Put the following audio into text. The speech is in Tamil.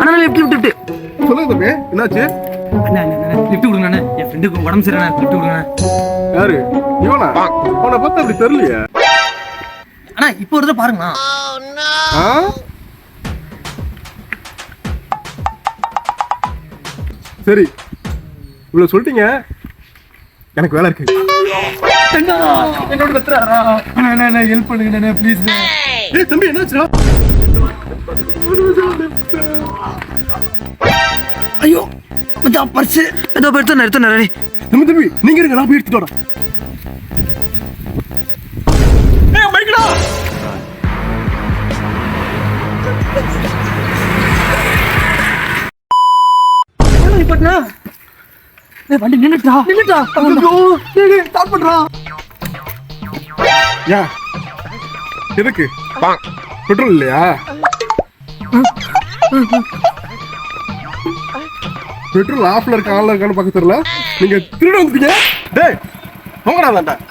அண்ணா லிஃப்ட் லிஃப்ட் லிஃப்ட் சொல்லுங்க தம்பி என்னாச்சு? அண்ணா அண்ணா அண்ணா லிஃப்ட் கொடுங்க அண்ணா என் ஃப்ரெண்டுக்கு உடம்பு சரியில்லை லிஃப்ட் கொடுங்க. யாரு? இவனா? அவனை பார்த்தா அப்படி தெரியலையே. அண்ணா இப்போ ஒரு தடவை பாருங்களா ஆ? சரி. இவ்வளவு சொல்லிட்டீங்க. எனக்கு வேலை இருக்கு. என்னோட அண்ணா அண்ணா அண்ணா ஹெல்ப் பண்ணுங்க அண்ணா ப்ளீஸ் ஏய் தம்பி என்னாச்சுடா? ஐயோ மச்சான் பர்ஸ் ஏதோ எடுத்து எடுத்து தம்பி தம்பி நீங்க இருங்க நான் போய் எடுத்துட்டு வரேன். ஏய் வண்டி நின்னுட்டா நின்னுட்டா ஐயோ. டேய் டேய் ஸ்டார்ட் பண்றா. யா. எதுக்கு? பெட்ரோல் இல்லையா? பெட்ரோல் ஆஃப்ல இருக்க ஆன்ல இருக்கான்னு பார்க்க தெரியல. நீங்க திருட வந்துட்டீங்க. டேய் போங்கடா வேண்டாம்